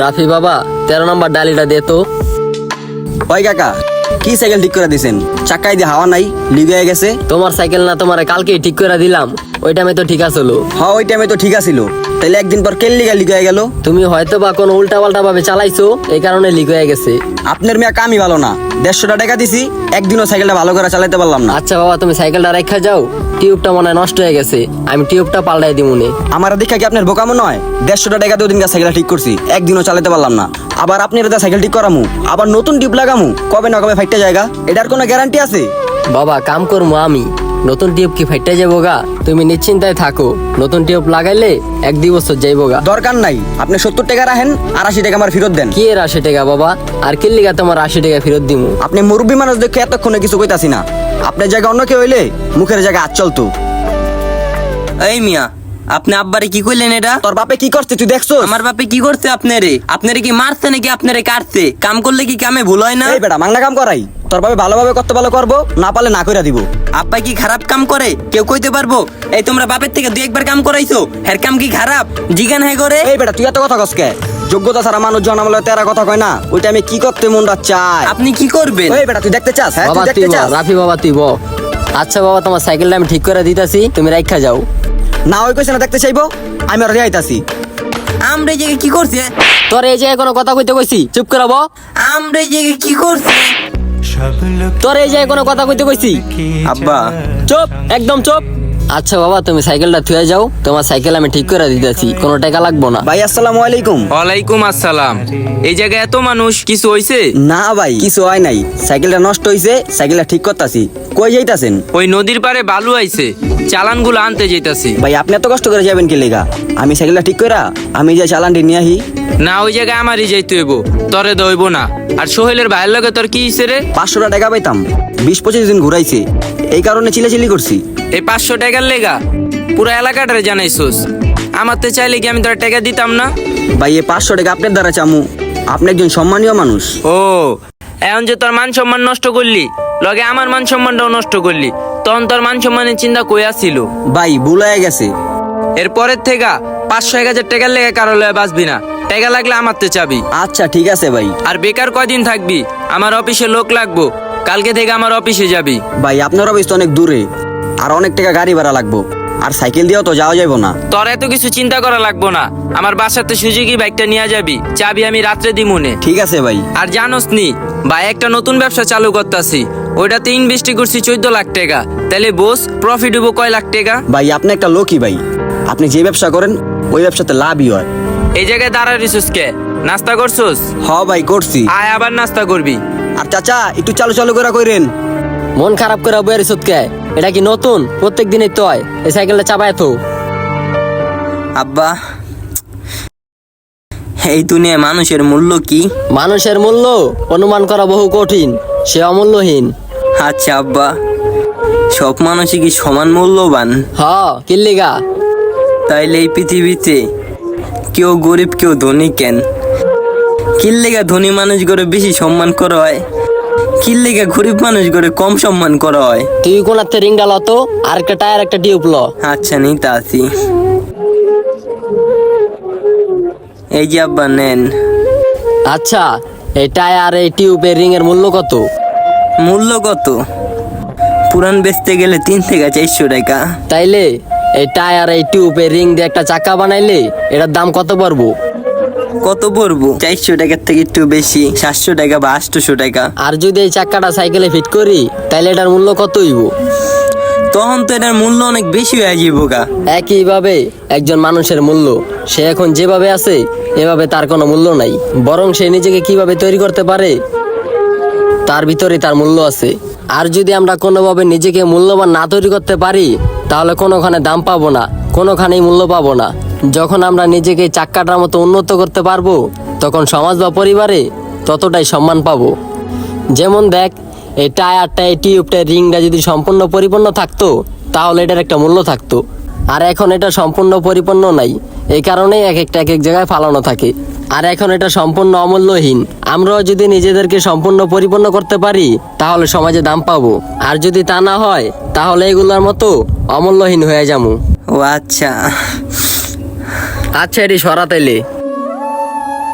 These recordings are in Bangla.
রাফি বাবা তেরো নম্বর ডালিটা দে তো। ওই কাকা কি সাইকেল ঠিক করে দিছেন? চাকায় দিয়ে হাওয়া নাই লিগে গেছে। তোমার সাইকেল না তোমার কালকেই ঠিক করে দিলাম ওই টাইমে তো ঠিক আছিল হ্যাঁ ওই টাইমে তো ঠিক আছিল তাহলে একদিন পর কেন লিগা লিগে গেল? তুমি হয়তো বা কোনো উল্টা পাল্টা ভাবে চালাইছো এই কারণে লিক হয়ে গেছে। আপনার মেয়া কামই ভালো না। দেড়শোটা টাকা দিছি একদিনও সাইকেলটা ভালো করে চালাতে পারলাম না। আচ্ছা বাবা তুমি সাইকেলটা রেখা যাও টিউবটা মনে হয় নষ্ট হয়ে গেছে। আমি টিউবটা পাল্টাই দিমুনে আমার দেখা কি আপনার বোকামো নয়? দেড়শোটা টাকা দিয়ে দিনকার সাইকেলটা ঠিক করছি একদিনও চালাতে পারলাম না। আবার আপনি এটা সাইকেল ঠিক করামু আবার নতুন টিউব লাগামু কবে না কবে ফাইটটা জায়গা এটার কোনো গ্যারান্টি আছে? বাবা কাম করব আমি। নতুন টিউব কি ফাইটে যাব গা তুমি নিশ্চিন্তায় থাকো। নতুন টিউব লাগাইলে এক দুই বছর যাইবো গা দরকার নাই। আপনি সত্তর টাকা রাখেন আর আশি টাকা আমার ফেরত দেন। কি এর আশি টাকা বাবা? আর কি লিগা তোমার আশি টাকা ফেরত দিব আপনি মুরব্বী মানুষ দেখে এতক্ষণে কিছু কইতাছি না। আপনার জায়গা অন্য কেউ হইলে মুখের জায়গা আজ চলতো। এই মিয়া আপনি আব্বারে কি কইলেন এটা? তোর বাপে কি করছে তুই দেখছ আমার বাপে কি করছে আপনারে? আপনারে কি মারছে নাকি আপনারে কাটছে? কাম করলে কি কামে ভুল হয় না? এই বেটা মাংনা কাম করাই। তোর বাপে ভালোভাবে করতে ভালো করব না পারলে না কইরা দিব। আব্বা কি খারাপ কাম করে? কেউ কইতে পারব? এই তোমরা বাপের থেকে দুই একবার কাম করাইছো? হের কাম কি খারাপ? জিগান হে করে। এই বেটা তুই এত কথা কসকে যোগ্যতা ছাড়া মানুষ জন্মালে তেরা কথা কয় না। ওইটা আমি কি করতে মনটা চাই? আপনি কি করবেন? এই বেটা তুই দেখতে চাস? হ্যাঁ বাবা তুই দেখতে চাস? রাফি বাবা তুই বল। আচ্ছা বাবা তোমার সাইকেলটা আমি ঠিক করে দিতেছি তুমি রাখা যাও। না ওই কইছে না দেখতে চাইব আমি আর আইতাছি আমরা এই জায়গায় কি করছে? তোর এই জায়গায় কোনো কথা কইতে কইছি চুপ করে বল। আমরা এই জায়গায় কি করছে? তোর এই জায়গায় কোনো কথা কইতে কইছি। আব্বা। চুপ একদম চুপ। আচ্ছা বাবা তুমি সাইকেলটা থুয়ে যাও। তোমার সাইকেল আমি ঠিক করে দিতেছি কোনো টাকা লাগবো না। ভাই আসসালামু আলাইকুম। ওয়ালাইকুম আসসালাম। এই জায়গায় এত মানুষ কিছু হইছে? না ভাই কিছু হয় নাই। সাইকেলটা নষ্ট হইছে সাইকেলটা ঠিক করতাছি। কই যাইতাছেন? ওই নদীর পারে বালু আইছে চালানগুলো আনতে যেতেছি ভাই আপনি এত কষ্ট করে যাবেন কি লেগা? আমি সাইকেলটা ঠিক কইরা আমি যে চালানটি নিয়ে আহি না ওই জায়গায় আমারই যাইতে হইব তরে দইব না। আর সোহেলের ভাইয়ের লগে তোর কি হইছে রে? পাঁচশোটা টাকা পাইতাম বিশ পঁচিশ দিন ঘুরাইছে। এই কারণে চিলাচিলি করছি। এই পাঁচশো টাকার লেগা পুরো এলাকাটারে জানাইছোস। আমার তো চাইলে কি আমি তোর টাকা দিতাম না? ভাই এই পাঁচশো টাকা আপনার দ্বারা চামু। আপনি একজন সম্মানীয় মানুষ। ও এখন যে তোর মান সম্মান নষ্ট করলি লগে আমার মান সম্মানটাও নষ্ট করলি তখন তোর মান সম্মানের চিন্তা কই আসছিল ভাই ভুল হয়ে গেছে। এরপরের থেকে পাঁচশো এক হাজার টাকার লেগে কারও লয়ে বাঁচবি না। টাকা লাগলে আমার তো চাবি। আচ্ছা ঠিক আছে ভাই। আর বেকার কয়দিন থাকবি? আমার অফিসে লোক লাগবো কালকে থেকে আমার অফিসে যাবি। ভাই আপনার অফিস তো অনেক দূরে। আর অনেক টাকা গাড়ি ভাড়া লাগবো। আর সাইকেল দিয়েও তো যাওয়া যাইবো না। তোর এত কিছু চিন্তা করা লাগবো না। আমার বাসাতে সুযোগী বাইকটা নিয়ে যাবি চাবি আমি রাত্রে দিমুনে। ঠিক আছে ভাই। আর জানোস নি ভাই একটা নতুন ব্যবসা চালু করতেছি। ওইটাতে ইনভেস্ট করছি চোদ্দ লাখ টাকা। তাহলে বোস প্রফিট হব কয় লাখ টাকা? ভাই আপনি একটা লোকই ভাই। আপনি যে ব্যবসা করেন ওই ব্যবসাতে লাভই হয়। এই জায়গায় দাঁড়ায় রিসোস কে? নাস্তা করছোস? হ ভাই করছি। আয় আবার নাস্তা করবি। আর চাচা একটু চালু চালু করে কইরেন। মন খারাপ করে বইয়ের সুতকে এটা কি নতুন? প্রত্যেক দিনই তো হয়। এই সাইকেলটা চাপায় তো আব্বা এই দুনিয়ায় মানুষের মূল্য কি? মানুষের মূল্য অনুমান করা বহু কঠিন সে অমূল্যহীন। আচ্ছা আব্বা সব মানুষই কি সমান মূল্যবান? হ কিল্লিগা। তাইলে এই পৃথিবীতে কেউ গরিব কেউ ধনী কেন? কিল্লেগা ধনী মানুষ করে বেশি সম্মান করা হয়। কিল্লেগা গরিব মানুষ করে কম সম্মান করা হয়? তুই কোনাতে রিং ডাল তো আর একটা টায়ার একটা টিউব ল। আচ্ছা নিতে আসি। এই যে আব্বা নেন। আচ্ছা এই টায়ার এই টিউবের রিং এর মূল্য কত? মূল্য কত? পুরান বেচতে গেলে তিন থেকে চারশো টাকা। তাইলে এই টায়ার এই টিউবের রিং দিয়ে একটা চাকা বানাইলে এটার দাম কত পড়ব? কত পড়ব চারশো টাকার থেকে একটু বেশি সাতশো টাকা বা আটশোশো টাকা। আর যদি এই চাকাটা সাইকেলে ফিট করি তাহলে এটার মূল্য কত হইব? তখন তো এটার মূল্য অনেক বেশি হয়ে যাব গা। একইভাবে একজন মানুষের মূল্য সে এখন যেভাবে আছে এভাবে তার কোনো মূল্য নাই। বরং সে নিজেকে কীভাবে তৈরি করতে পারে তার ভিতরে তার মূল্য আছে। আর যদি আমরা কোনোভাবে নিজেকে মূল্যবান না তৈরি করতে পারি তাহলে কোনোখানে দাম পাবো না কোনোখানেই মূল্য পাবো না। যখন আমরা নিজেকে চাক্কাটার মতো উন্নত করতে পারব, তখন সমাজ বা পরিবারে ততটাই সম্মান পাবো। যেমন দেখ, এই টায়ারটা, এই টিউবটা রিংটা যদি সম্পূর্ণ পরিপূর্ণ থাকতো, তাহলে এটার একটা মূল্য থাকতো। আর এখন এটা সম্পূর্ণ পরিপূর্ণ নাই, এই কারণেই এক একটা এক এক জায়গায় ফালানো থাকে। আর এখন এটা সম্পূর্ণ অমূল্যহীন। আমরাও যদি নিজেদেরকে সম্পূর্ণ পরিপূর্ণ করতে পারি, তাহলে সমাজে দাম পাবো। আর যদি তা না হয়, তাহলে এগুলোর মতো অমূল্যহীন হয়ে যাব। ও আচ্ছা। আচ্ছা এটি সরা তাইলে।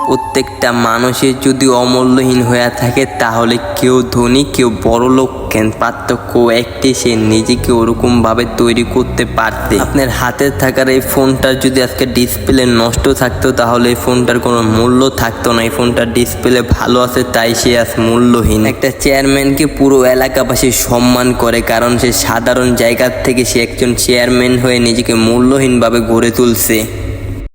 প্রত্যেকটা মানুষের যদি অমূল্যহীন হয়ে থাকে, তাহলে কেউ ধনী, কেউ বড় লোক কেন পার্থক্য একটি সে নিজেকে ওরকমভাবে তৈরি করতে পারতে। আপনার হাতে থাকার এই ফোনটার যদি আজকে ডিসপ্লে নষ্ট থাকতো, তাহলে এই ফোনটার কোনো মূল্য থাকতো না। এই ফোনটার ডিসপ্লে ভালো আছে, তাই সে আজ মূল্যহীন। একটা চেয়ারম্যানকে পুরো এলাকাবাসী সম্মান করে, কারণ সে সাধারণ জায়গার থেকে সে একজন চেয়ারম্যান হয়ে নিজেকে মূল্যহীনভাবে গড়ে তুলছে।